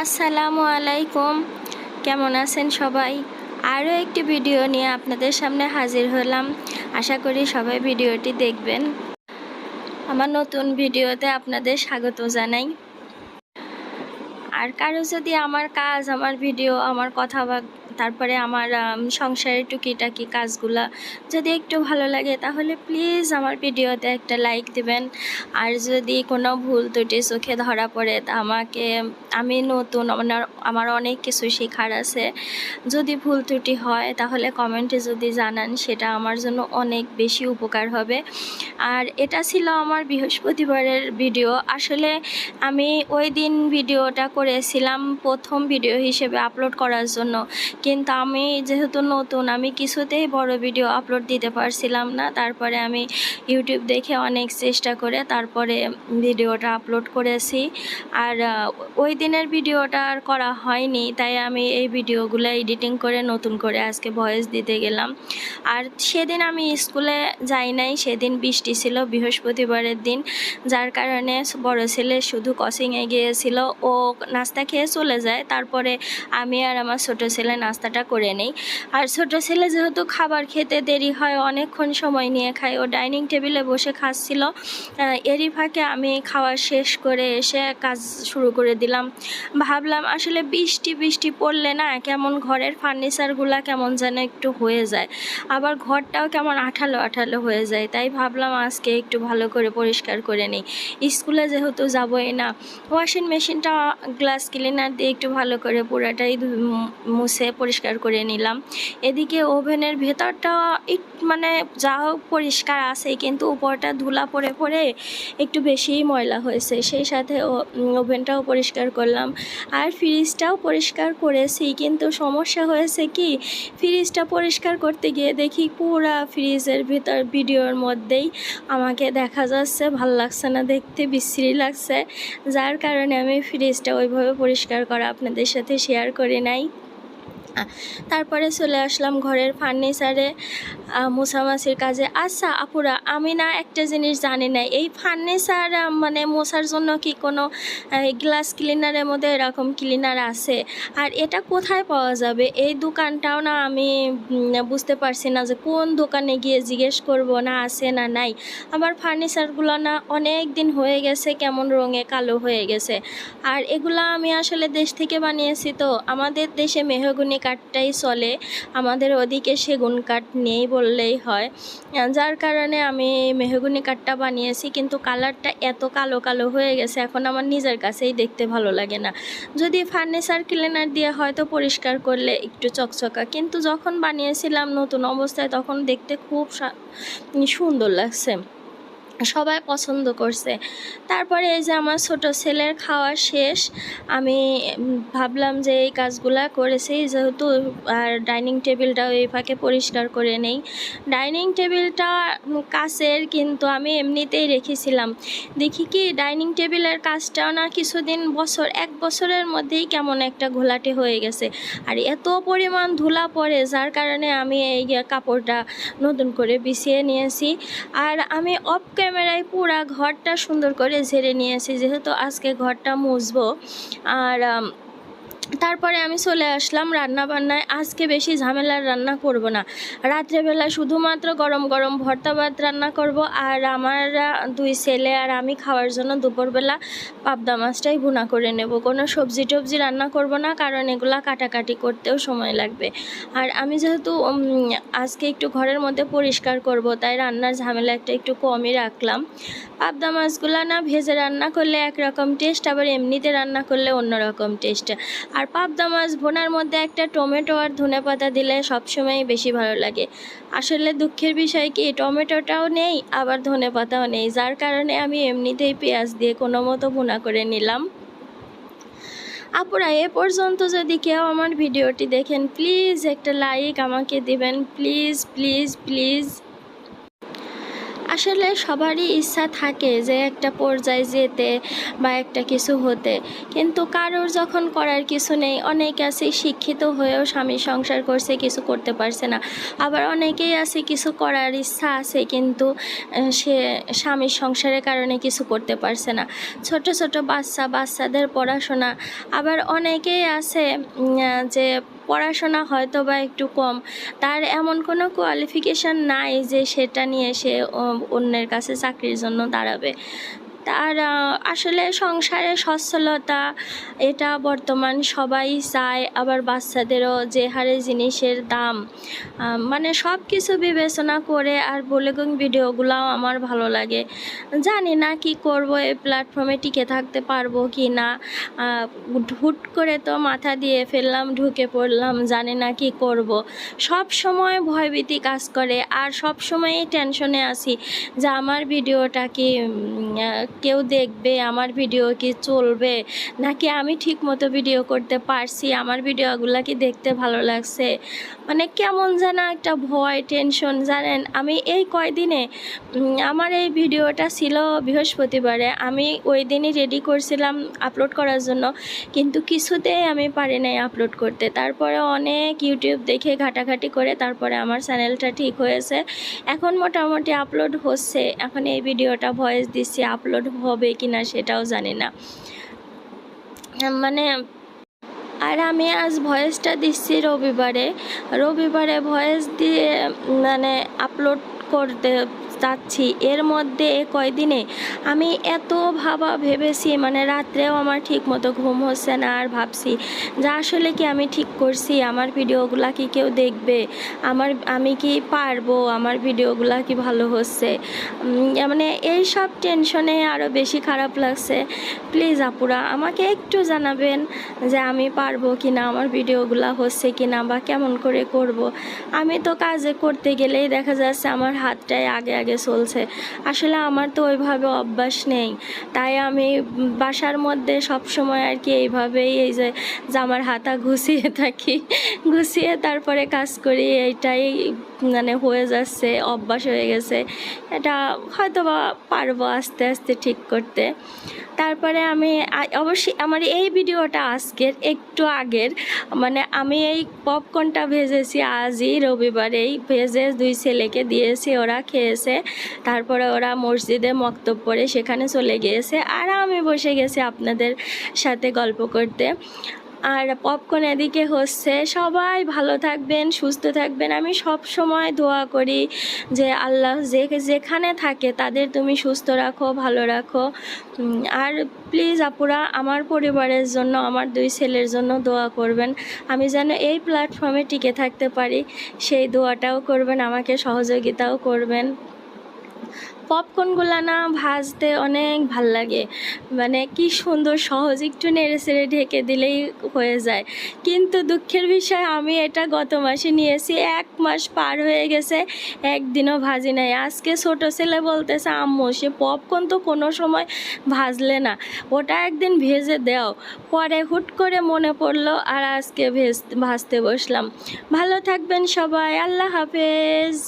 আসসালামু আলাইকুম। কেমন আছেন সবাই? আরও একটি ভিডিও নিয়ে আপনাদের সামনে হাজির হলাম। আশা করি সবাই ভিডিওটি দেখবেন। আমার নতুন ভিডিওতে আপনাদের স্বাগত জানাই। আর কারও যদি আমার কাজ, আমার ভিডিও, আমার কথা তারপরে আমার আম, সংসারের টুকিটাকি কাজগুলা যদি একটু ভালো লাগে তাহলে প্লিজ আমার ভিডিওতে একটা লাইক দিবেন। আর যদি কোনো ভুল ত্রুটি চোখে ধরা পড়ে তা আমাকে আমি নতুন আমার আমার অনেক কিছু শেখার আছে। যদি ভুল ত্রুটি হয় তাহলে কমেন্টে যদি জানান সেটা আমার জন্য অনেক বেশি উপকার হবে। আর এটা ছিল আমার বৃহস্পতিবারের ভিডিও। আসলে আমি ওই দিন ভিডিওটা করেছিলাম প্রথম ভিডিও হিসেবে আপলোড করার জন্য। কিন্তু আমি যেহেতু নতুন, আমি কিছুতেই বড় ভিডিও আপলোড দিতে পারছিলাম না। তারপরে আমি ইউটিউব দেখে অনেক চেষ্টা করে তারপরে ভিডিওটা আপলোড করেছি। আর ওই দিনের ভিডিওটা আর করা হয়নি, তাই আমি এই ভিডিওগুলো এডিটিং করে নতুন করে আজকে ভয়েস দিতে গেলাম। আর সেদিন আমি স্কুলে যাই নাই, সেদিন বৃষ্টি ছিল বৃহস্পতিবারের দিন। যার কারণে বড় ছেলে শুধু কসিংয়ে গিয়েছিল, ও নাস্তা খেয়ে চলে যায়। তারপরে আমি আর আমার ছোট ছেলে নাস্তাটা করে নেই। আর ছোট ছেলে যেহেতু খাবার খেতে দেরি হয়, অনেকক্ষণ সময় নিয়ে খায়। ও ডাইনিং টেবিলে বসে খাচ্ছিল। এরই ফাঁকে আমি খাওয়া শেষ করে এসে কাজ শুরু করে দিলাম। ভাবলাম, আসলে বৃষ্টি বৃষ্টি পড়লে না কেমন ঘরের ফার্নিচারগুলো কেমন যেন একটু হয়ে যায়। আবার ঘরটাও কেমন আঠালো আঠালো হয়ে যায়। তাই ভাবলাম, আজকে একটু ভালো করে পরিষ্কার করে নিই। স্কুলে যেহেতু যাবোই না ওয়াশিং মেশিনটা গ্লাস ক্লিনার দিয়ে একটু ভালো করে পুরাটাই মুছে পরিষ্কার করে নিলাম। এদিকে ওভেনের ভেতরটা একটু মানে যা হোক পরিষ্কার আছে কিন্তু উপরটা ধুলা পড়ে পড়ে একটু বেশিই ময়লা হয়েছে। সেই সাথে ওভেনটাও পরিষ্কার করলাম। আর ফ্রিজটাও পরিষ্কার করেছি, কিন্তু সমস্যা হয়েছে কি, ফ্রিজটা পরিষ্কার করতে গিয়ে দেখি পুরা ফ্রিজের ভিতর ভিডিওর মধ্যেই আমাকে দেখা যাচ্ছে, ভালো লাগছে না দেখতে, বিশ্রী লাগছে। যার কারণে আমি ফ্রিজটা ওইভাবে পরিষ্কার করা আপনাদের সাথে শেয়ার করি নাই। তারপরে চলে আসলাম ঘরের ফার্নিচারে মোছামাছির কাজে। আচ্ছা আপুরা, আমি না একটা জিনিস জানি না, এই ফার্নিচার মানে মোছার জন্য কি কোনো গ্লাস ক্লিনারের মধ্যে এরকম ক্লিনার আছে? আর এটা কোথায় পাওয়া যাবে? এই দোকানটাও না আমি বুঝতে পারছি না যে কোন দোকানে গিয়ে জিজ্ঞেস করব না আছে না নাই। আমার ফার্নিচারগুলো না অনেক দিন হয়ে গেছে, কেমন রঙে কালো হয়ে গেছে। আর এগুলো আমি আসলে দেশ থেকে বানিয়েছি তো, আমাদের দেশে মেহগুনি কাঠটাই চলে। আমাদের ওদিকে সেগুন কাঠ নেই বললেই হয়। যার কারণে আমি মেহগুনি কাঠটা বানিয়েছি, কিন্তু কালারটা এত কালো কালো হয়ে গেছে, এখন আমার নিজের কাছেই দেখতে ভালো লাগে না। যদি ফার্নিচার ক্লিনার দিয়ে হয়তো পরিষ্কার করলে একটু চকচকা, কিন্তু যখন বানিয়েছিলাম নতুন অবস্থায় তখন দেখতে খুব সুন্দর লাগছে। সবাই পছন্দ করছে। তারপরে এই যে আমার ছোট ছেলের খাওয়া শেষ, আমি ভাবলাম যে এই কাজগুলা করেছি, যেহেতু আর ডাইনিং টেবিলটাও এই ফাঁকে পরিষ্কার করে নেই। ডাইনিং টেবিলটা কাচের কিন্তু আমি এমনিতেই রেখেছিলাম। দেখি কি, ডাইনিং টেবিলের কাজটাও না কিছুদিন, বছর, এক বছরের মধ্যেই কেমন একটা ঘোলাটে হয়ে গেছে। আর এত পরিমাণ ধুলা পড়ে, যার কারণে আমি এই কাপড়টা নতুন করে বিছিয়ে নিয়েছি। আর আমি অফ ক্যামেরায় পুরা ঘরটা সুন্দর করে ঝেড়ে নিয়েছি, যেহেতু আজকে ঘরটা মুছবো। আর তারপরে আমি চলে আসলাম রান্না বান্নায় আজকে বেশি ঝামেলার রান্না করব না। রাত্রেবেলা শুধুমাত্র গরম গরম ভর্তা ভাত রান্না করব, আর আমার দুই ছেলে আর আমি খাওয়ার জন্য দুপুরবেলা পাবদা মাছটাই ভুনা করে নেব। কোনো সবজি টবজি রান্না করব না, কারণ এগুলা কাটাকাটি করতেও সময় লাগবে। আর আমি যেহেতু আজকে একটু ঘরের মধ্যে পরিষ্কার করব, তাই রান্নার ঝামেলা একটা একটু কমই রাখলাম। পাবদা মাছগুলো না ভেজে রান্না করলে একরকম টেস্ট আবার এমনিতে রান্না করলে অন্যরকম টেস্ট আর পাবদা মাছ ভোনার মধ্যে একটা টমেটো আর ধনে পাতা দিলে সবসময় বেশি ভালো লাগে। আসলে দুঃখের বিষয় কি, টমেটোটাও নেই, আবার ধনে পাতাও নেই। যার কারণে আমি এমনিতেই পেঁয়াজ দিয়ে কোনো মতো ভুনা করে নিলাম। আপুরা, এ পর্যন্ত যদি কেউ আমার ভিডিওটি দেখেন, প্লিজ একটা লাইক আমাকে দিবেন। Please please please. আসলে সবারই ইচ্ছা থাকে যে একটা পর্যায়ে যেতে বা একটা কিছু হতে। কিন্তু কারোর যখন করার কিছু নেই, অনেক আছে শিক্ষিত হয়েও স্বামী সংসার করছে, কিছু করতে পারছে না। আবার অনেকেই আছে কিছু করার ইচ্ছা আছে, কিন্তু সে স্বামীর সংসারের কারণে কিছু করতে পারছে না। ছোট ছোট বাচ্চা, বাচ্চাদের পড়াশোনা। আবার অনেকেই আছে যে পড়াশোনা হয়তো বা একটু কম। তার এমন কোনো কোয়ালিফিকেশান নাই যে সেটা নিয়ে সে অন্যের কাছে চাকরির জন্য দাঁড়াবে। তার আসলে সংসারে সচ্ছলতা, এটা বর্তমান সবাই চায়। আবার বাচ্চাদেরও যে হারে জিনিসের দাম মানে সব কিছু বিবেচনা করে আর বলেগং ভিডিওগুলোও আমার ভালো লাগে। জানি না কি করব, এই প্ল্যাটফর্মে টিকে থাকতে পারব কি না। হুট করে তো মাথা দিয়ে ফেললাম, ঢুকে পড়লাম, জানি না কি করব। সব সময় ভয়ভীতি কাজ করে, আর সব সময় টেনশনে আছি যে আমার ভিডিওটা কি কেউ দেখবে, আমার ভিডিও কি চলবে? নাকি আমি ঠিক মতো ভিডিও করতে পারছি? আমার ভিডিওগুলো কি দেখতে ভালো লাগছে? মানে কেমন যেন একটা ভয় টেনশন জানেন? আমি এই কয়দিনে আমার এই ভিডিওটা ছিল বৃহস্পতিবারে। আমি ওই দিনই রেডি করছিলাম আপলোড করার জন্য, কিন্তু কিছুতেই আমি পারি নাই আপলোড করতে। তারপরে অনেক ইউটিউব দেখে ঘাটাঘাটি করে তারপরে আমার চ্যানেলটা ঠিক হয়েছে। এখন মোটামুটি আপলোড হচ্ছে। এখন এই ভিডিওটা ভয়েস দিচ্ছি আপলোড হবে কি না সেটাও জানি না। মানে আর আমি আজ ভয়েসটা দিচ্ছি রবিবারে। রবিবারে ভয়েস দিয়ে মানে আপলোড করতে চাচ্ছি। এর মধ্যে কয়দিনে? আমি এত ভাবা ভেবেছি মানে রাত্রেও আমার ঠিক মতো ঘুম হচ্ছে না আর ভাবছি, যে আসলে কি আমি ঠিক করছি? আমার ভিডিওগুলা কি কেউ দেখবে? আমার, আমি কি পারব? আমার ভিডিওগুলা কি ভালো হচ্ছে? মানে এই সব টেনশনে আরও বেশি খারাপ লাগছে। প্লিজ আপুরা, আমাকে একটু জানাবেন যে আমি পারব কি না আমার ভিডিওগুলো হচ্ছে কি না বা কেমন করে করব। আমি তো কাজে করতে গেলেই দেখা যাচ্ছে আমার হাতটাই আগে আগে চলছে। আসলে আমার তো ওইভাবে অভ্যাস নেই। তাই আমি বাসার মধ্যে সব সময় আর কি এইভাবেই এই যে জামার হাতা ঘুষিয়ে থাকি। ঘুষিয়ে তারপরে কাজ করি এইটাই মানে হয়ে যাচ্ছে, অভ্যাস হয়ে গেছে। এটা হয়তো বা পারব আস্তে আস্তে ঠিক করতে। তারপরে আমি অবশ্যই আমার এই ভিডিওটা আজকের, একটু আগের। মানে আমি এই পপকর্নটা ভেজেছি, আজই রবিবারেই ভেজে দুই ছেলেকে দিয়েছি, ওরা খেয়েছে। তারপরে ওরা মসজিদে মক্তব পড়ে সেখানে চলে গিয়েছে। আর আমি বসে গেছি আপনাদের সাথে গল্প করতে। আর পপকর্ন এদিকে হচ্ছে, সবাই ভালো থাকবেন, সুস্থ থাকবেন। আমি সব সময় দোয়া করি যে আল্লাহ যে যেখানে থাকে তাদের তুমি সুস্থ রাখো, ভালো রাখো। আর প্লিজ আপুরা, আমার পরিবারের জন্য, আমার দুই ছেলের জন্য দোয়া করবেন। আমি যেন এই প্ল্যাটফর্মে টিকে থাকতে পারি। সেই দোয়াটাও করবেন, আমাকে সহযোগিতাও করবেন। পপকর্নগুলো না ভাজতে অনেক ভালো লাগে। মানে কি সুন্দর সহজ একটু নেড়ে চেড়ে ঢেকে দিলেই হয়ে যায়। কিন্তু দুঃখের বিষয়, আমি এটা গত মাসে নিয়েছি, এক মাস পার হয়ে গেছে, একদিনও ভাজি নাই। আজকে ছোট ছেলে বলতেছে, আম্মু, সে পপকর্ন তো কোনো সময় ভাজলে না, ওটা একদিন ভেজে দাও। পরে হুট করে মনে পড়ল, আর আজকে ভেজ, ভাজতে বসলাম। ভালো থাকবেন সবাই, আল্লাহ হাফেজ।